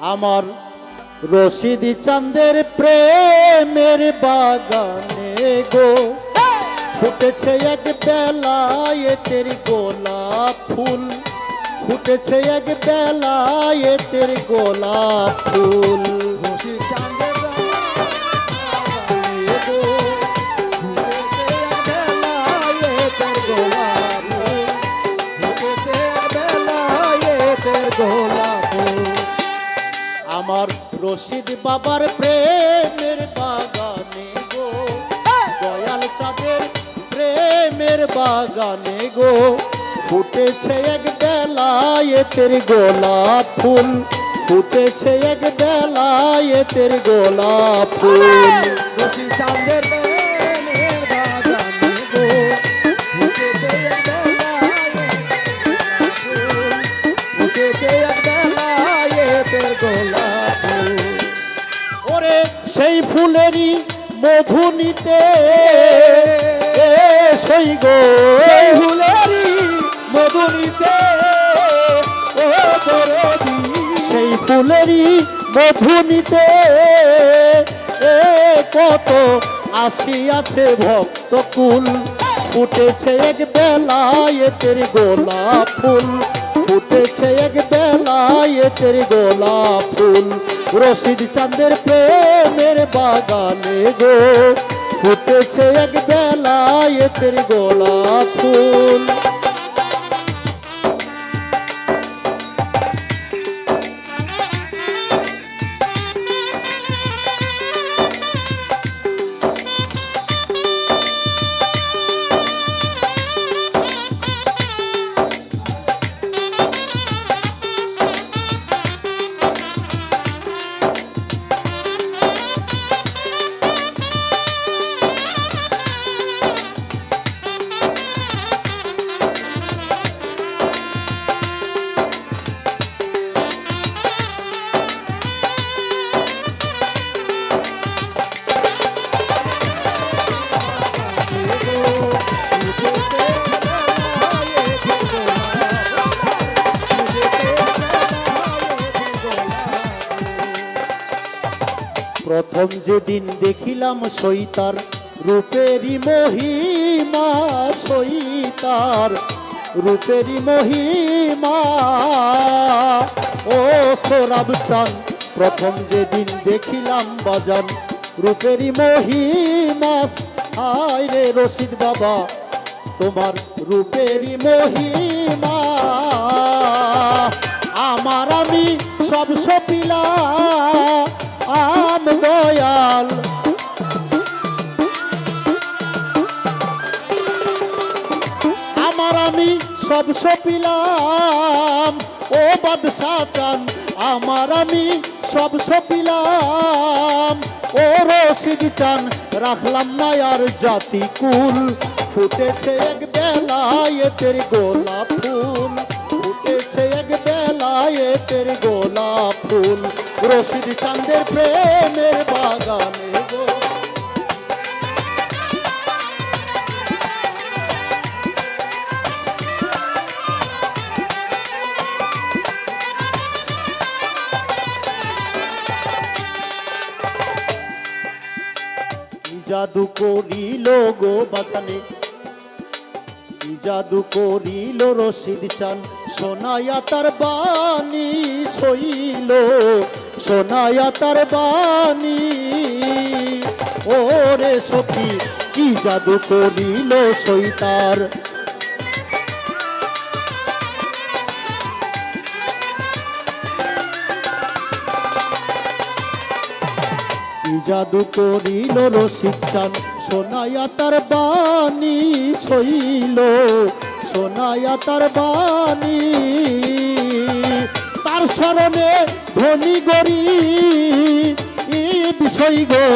আমার রশিদি চাঁদের প্রেমের বাগানে গো। ফুটেছে এক বেলায় তের গোলাপ ফুল। ফুটেছে এক বেলায় তের গোলাপ ফুল। বাবার প্রেমের বাগানে গো। দয়াল চাঁদের প্রেমের বাগানে গো। ফুটেছে এক বেলায় তের গোলাপ ফুল। ফুটেছে এক বেলায় তের গোলাপ ফুল। চাঁদের মধু নিতে এ সেই গো এই ফুলেরই মধুরিতে সেই ফুলেরই মধু নিতে এ কত আসিয়াছে ভক্ত কুল। ফুটেছে এক বেলায় তের গোলাপ ফুল। ফুটেছে এক বেলায় তের গোলাপ ফুল। রশিদ চাঁদের প্রেমের বাগানে গো ফুটেছে এক বেলায় তের গোলাপ ফুল। প্রথম যেদিন দেখিলাম সইতার রূপেরই মহিমা সইতার রূপেরই মহিমা। ও সোরাব চান প্রথম যেদিন দেখিলাম বাজান, রূপেরই মহিমা। আয় রে রশিদ বাবা, তোমার রূপেরই মহিমা। আমার আমি সব সপিলা আম দয়াল। আমার আমি সব সপিলাম। ও বাদশা চান, আমার আমি সব সপিলাম। ও রশিদ চান, রাখলাম না আর জাতি কুল। ফুটেছে এক বেলায় তের গোলাপ ফুল। ফুটেছে এক বেলায় তের গোলাপ ফুল রশিদ চাঁদের প্রেমের বাগানে জাদু করিল গো বাজানে জাদু করিল রশিদ চান, সোনায়া তার বাণী সইল, সোনায়া তার বাণী। ওরে সখী, কি জাদু করিল সইতার জাদু করিল রসিক চান। সোনায়া তার বাণী সইল। সোনায়া তার বাণী তার স্মরণে ধনী গরি বিষয় গো।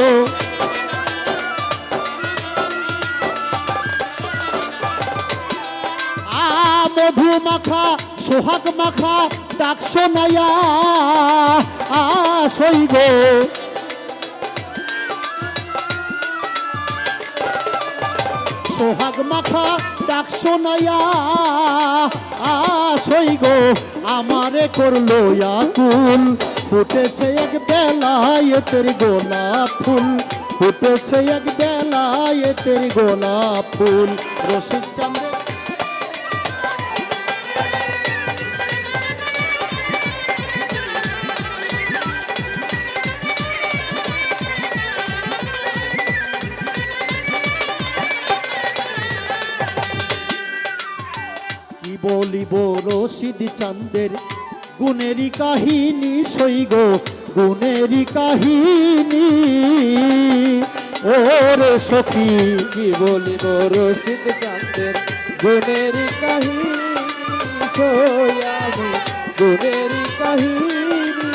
মধু মাখা, সোহাগ মাখা ডাক শোনায়া আ সই গো। সোহাগ মাখা ডাক শোনায়া আসই গো, আমারে করল আকুল। ফুটেছে এক বেলায় তের গোলাপ ফুল। ফুটেছে এক বেলায় তের গোলাপ ফুল। রসিক চাঁদের রশিদ চাঁদের গুণেরই কাহিনী সইগ গুণেরই কাহিনী। ওরে সখী কি বলিব রশিদ চাঁদের গুণের কাহিনী সোয়ামি গুণের কাহিনী।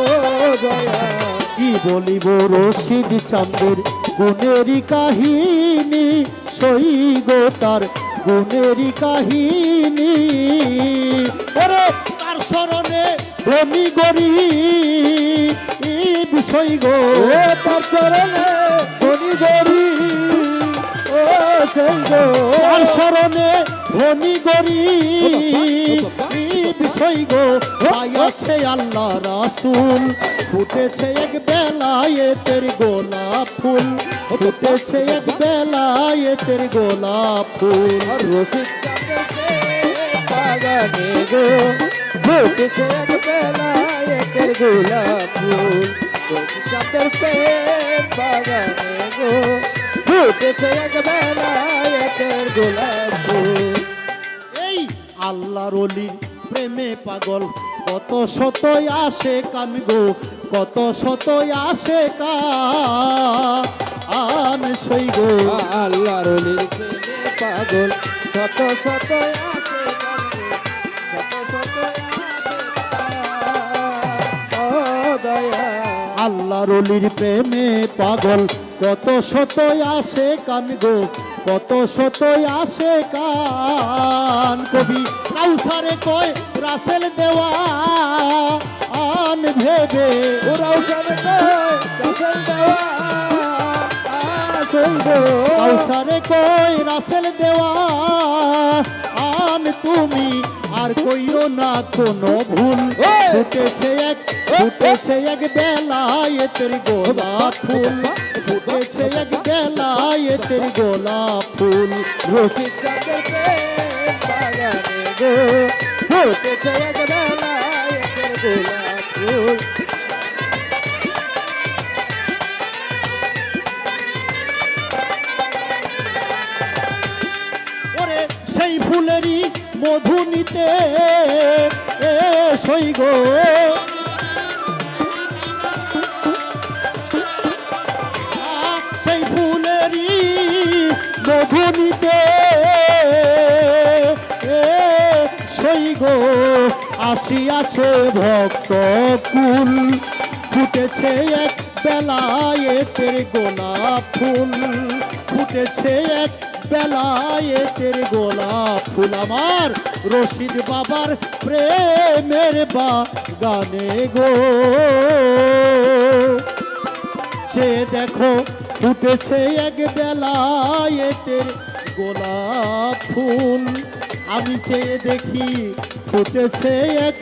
ও দয়া কি বলিব রশিদ চাঁদের গুণেরই কাহিনী সইগ তার গুণেরই কাহিনী ওরে তার স্মরণে ধনী গরি বিষয় গো তার চরণে ধনী গরি ও সঙ্গ তার স্মরণে ধনী গরি বিষয় গো তাই আছে আল্লাহ রাসুল। ফুটেছে এক বেলায়েতের গোলাপ ফুল। ফুটেছে এক বেলায়েতের গোলাপ ফুল। বাগানে গো ফুটেছে এক বেলায়েতের গোলাপ ফুল। চাঁদের বাগানে গো ফুটেছে এক বেলায়েতের গোলাপ ফুল। এই আল্লাহর অলির প্রেমে পাগল। কত শতই আসে কান গো কত শতই আসে কান সই গো। আল্লাহর পাগল শত শত আসে আল্লাহর অলির প্রেমে পাগল কত শতই আসে কান গো কত শতই আসে কান কবি। কাউসারে কয় রাসেল দেওয়া আন ভেবে ওরাও জানে কাছের দেওয়া কাউসারে কই রাসেল দেওয়া আন তুমি আর কইরো না কোনো ভুল! ফুটেছে এক ফুটেছে এক বেলায়েতের গোলাপ ফুল। ফুটেছে এক বেলায়েতের গোলাপ ফুল। রশিদ চাঁদের বাগানে গো। ফুটেছে এক বেলায়েতের গোলাপ ফুল। সেই ফুলেরই মধু নিতে সই গো। সেই ফুলেরই মধু নিতে আসিয়াছে ভক্ত কুল ফুটেছে এক বেলায়েতের গোলাপ ফুল, ফুটেছে এক বেলায়েতের গোলাপ ফুল। আমার রশিদ বাবার প্রেমের বা গানে গো। সে দেখো, ফুটেছে এক বেলায়েতের গোলাপ ফুল। আমি চেয়ে দেখি ফুটেছে এক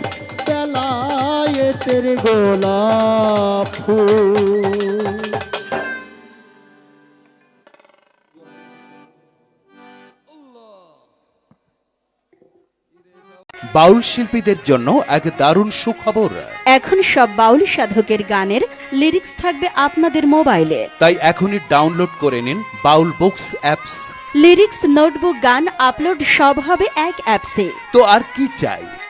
বেলায়েতের গোলাপ ফুল। বাউল শিল্পীদের জন্য এক দারুণ সুখবর। এখন সব বাউল সাধকের গানের লিরিক্স থাকবে আপনাদের মোবাইলে। তাই এখনই ডাউনলোড করে নিন Baul books apps lyrics notebook গান আপলোড সব হবে এক অ্যাপসে তো আর কি চাই?